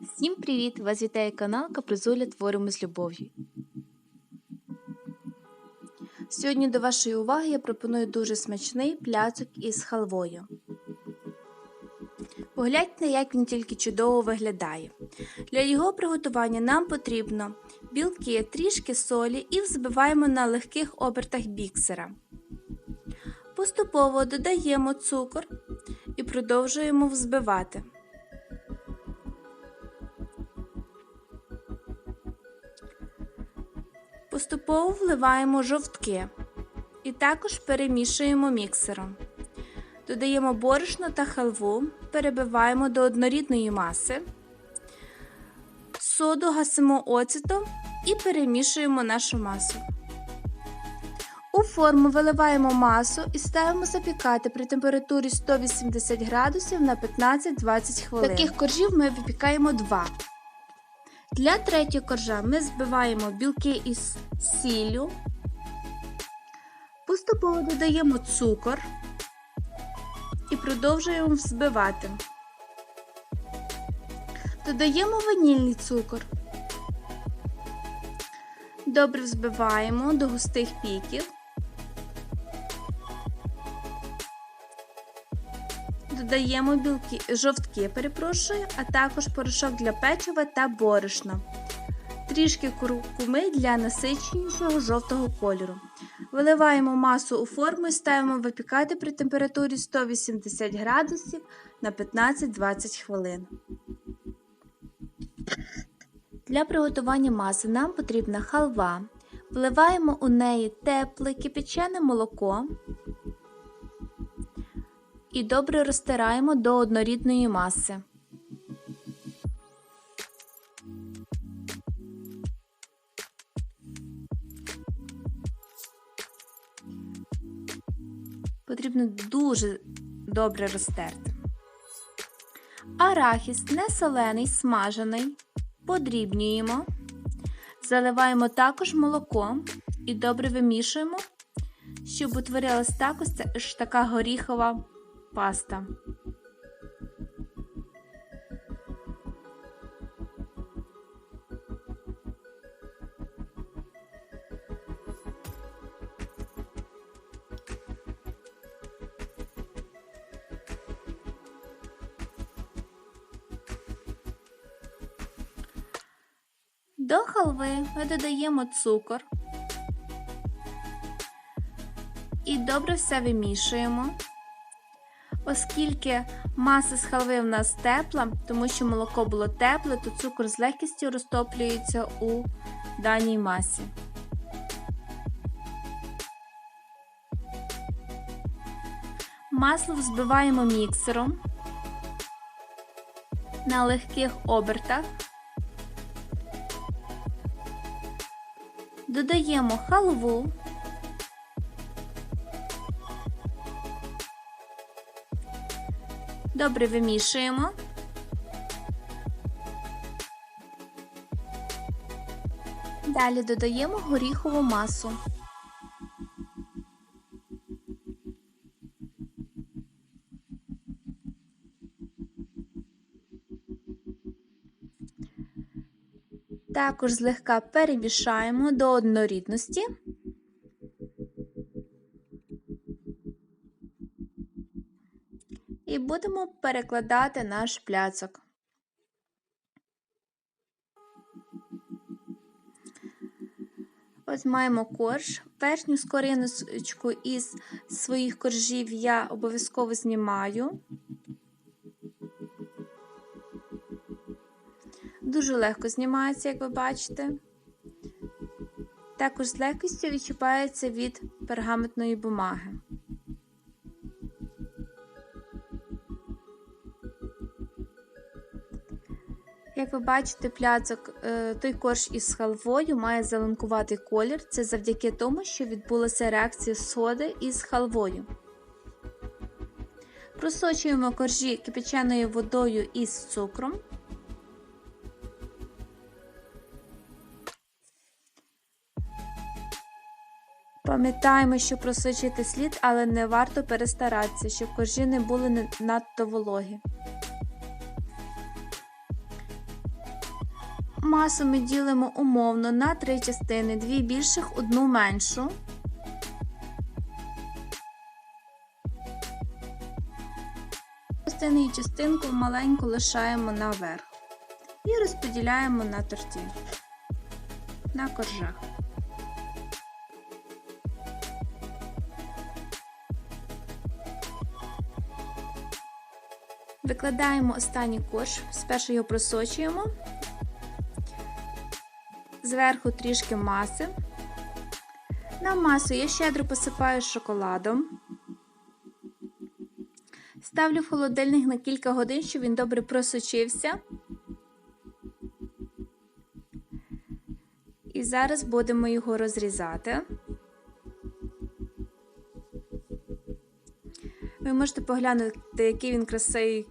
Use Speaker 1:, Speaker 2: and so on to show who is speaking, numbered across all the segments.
Speaker 1: Всім привіт! Вас вітає канал Капризуля Творимо з любов'ю. Сьогодні до вашої уваги я пропоную дуже смачний пляцок із халвою. Погляньте, як він тільки чудово виглядає. Для його приготування нам потрібно білки, трішки солі і взбиваємо на легких обертах біксера. Поступово додаємо цукор і продовжуємо взбивати. Поступово вливаємо жовтки і також перемішуємо міксером. Додаємо борошно та халву, перебиваємо до однорідної маси, соду гасимо оцетом і перемішуємо нашу масу. У форму виливаємо масу і ставимо запікати при температурі 180 градусів на 15-20 хвилин. Таких коржів ми випікаємо два. Для третього коржа ми збиваємо білки із сіллю, поступово додаємо цукор і продовжуємо взбивати. Додаємо ванільний цукор. Добре взбиваємо до густих піків. Додаємо білки, жовтки, перепрошую, а також порошок для печива та борошна. Трішки куркуми для насиченішого жовтого кольору. Виливаємо масу у форму і ставимо випікати при температурі 180 градусів на 15-20 хвилин. Для приготування маси нам потрібна халва. Вливаємо у неї тепле кипячене молоко і добре розтираємо до однорідної маси. Потрібно дуже добре розтерти. Арахіс не солений, смажений, подрібнюємо, заливаємо також молоком і добре вимішуємо, щоб утворилась також така горіхова паста. До халви ми додаємо цукор і добре все вимішуємо. Оскільки маса з халви в нас тепла, тому що молоко було тепле, то цукор з легкістю розтоплюється у даній масі. Масло взбиваємо міксером на легких обертах. Додаємо халву. Добре вимішуємо. Далі додаємо горіхову масу. Також злегка перемішаємо до однорідності. Будемо перекладати наш пляцок. Ось маємо корж. Верхню скориночку із своїх коржів я обов'язково знімаю. Дуже легко знімається, як ви бачите. Також з легкістю відчіпається від пергаментної бумаги. Як ви бачите, пляцок, е, той корж із халвою має зеленкуватий колір. Це завдяки тому, що відбулася реакція соди із халвою. Просочуємо коржі кипяченою водою із цукром. Пам'ятаємо, що просочити слід, але не варто перестаратися, щоб коржі не були надто вологі. Масу ми ділимо умовно на три частини, дві більших, одну меншу. Частини і частинку маленьку лишаємо наверх і розподіляємо на торті, на коржах. Викладаємо останній корж, спершу його просочуємо, зверху трішки маси. На масу я щедро посипаю шоколадом. Ставлю в холодильник на кілька годин, щоб він добре просочився. І зараз будемо його розрізати. Ви можете поглянути, який він красивий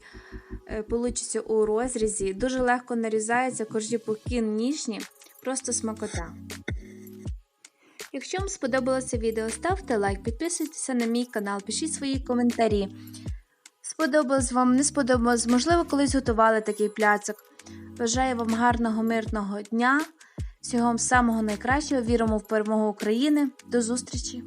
Speaker 1: е, получиться у розрізі. Дуже легко нарізається, коржі поки ніжні, просто смакота. Якщо вам сподобалося відео, ставте лайк, підписуйтеся на мій канал, пишіть свої коментарі. Сподобалось вам, не сподобалось, можливо, колись готували такий пляцок. Бажаю вам гарного, мирного дня, всього вам самого найкращого. Віримо в перемогу України. До зустрічі!